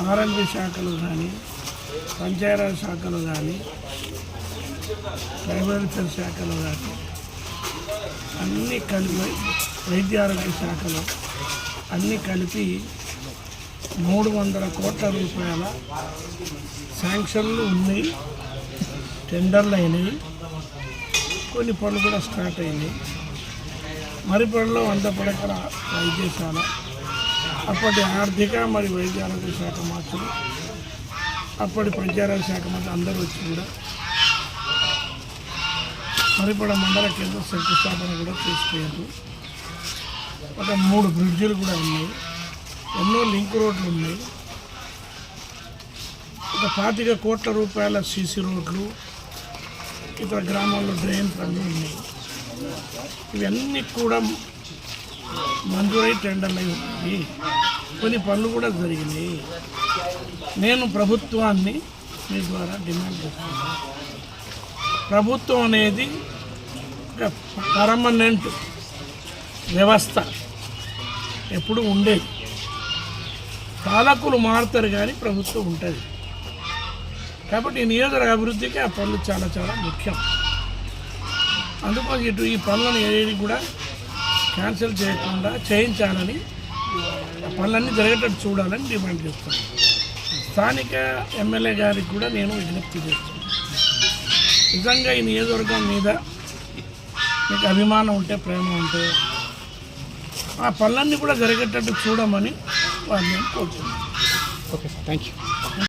Revenue శాఖలు కానీ పంచాయరాజ్ శాఖలు కానీ ట్రైబల్ శాఖలు కానీ అన్నీ కలిపి వైద్య ఆరోగ్య శాఖలు అన్నీ కలిపి మూడు వందల కోట్ల రూపాయల శాంక్షన్లు ఉన్నాయి టెండర్లు అయినాయి కొన్ని పనులు కూడా స్టార్ట్ అయినాయి. మరిపల్లిలో వంద పడకల వైద్యశాల అప్పటి ఆర్థిక మరియు వైద్య ఆరోగ్య శాఖ మంత్రులు అప్పటి పంచాయతీ శాఖ మంత్రి అందరూ వచ్చి కూడా మరిపడ మండల కేంద్ర శంకుస్థాపన కూడా చేసుకున్నారు ఒక మూడు బ్రిడ్జులు కూడా ఉన్నాయి. ఎన్నో లింక్ రోడ్లు ఉన్నాయి. ఒక పాతిక కోట్ల రూపాయల సీసీ రోడ్లు ఇతర గ్రామాల్లో డ్రైన్ పనులు ఉన్నాయి. ఇవన్నీ కూడా మంజూరై టెండర్లు అయి ఉన్నాయి. కొన్ని పనులు కూడా జరిగినాయి. నేను ప్రభుత్వాన్ని మీ ద్వారా డిమాండ్ చేస్తున్నాను. ప్రభుత్వం అనేది ఒక పర్మనెంట్ వ్యవస్థ. ఎప్పుడు ఉండేది. పాలకులు మారుతారు కానీ ప్రభుత్వం ఉంటుంది. కాబట్టి ఈ నియోజకవర్గ అభివృద్ధికి ఆ పనులు చాలా చాలా ముఖ్యం. అందుకోసం ఇటు ఈ పనులను ఏది కూడా క్యాన్సిల్ చేయకుండా చేయించాలని ఆ పనులన్నీ జరిగేటట్టు చూడాలని డిమాండ్ చేస్తాను. స్థానిక ఎమ్మెల్యే గారికి కూడా నేను విజ్ఞప్తి చేస్తాను. నిజంగా ఈ నియోజకవర్గం మీద మీకు అభిమానం ఉంటే ప్రేమ ఉంటే ఆ పనులన్నీ కూడా జరిగేటట్టు చూడమని వారిని కోరుతున్నాను. Okay sir thank you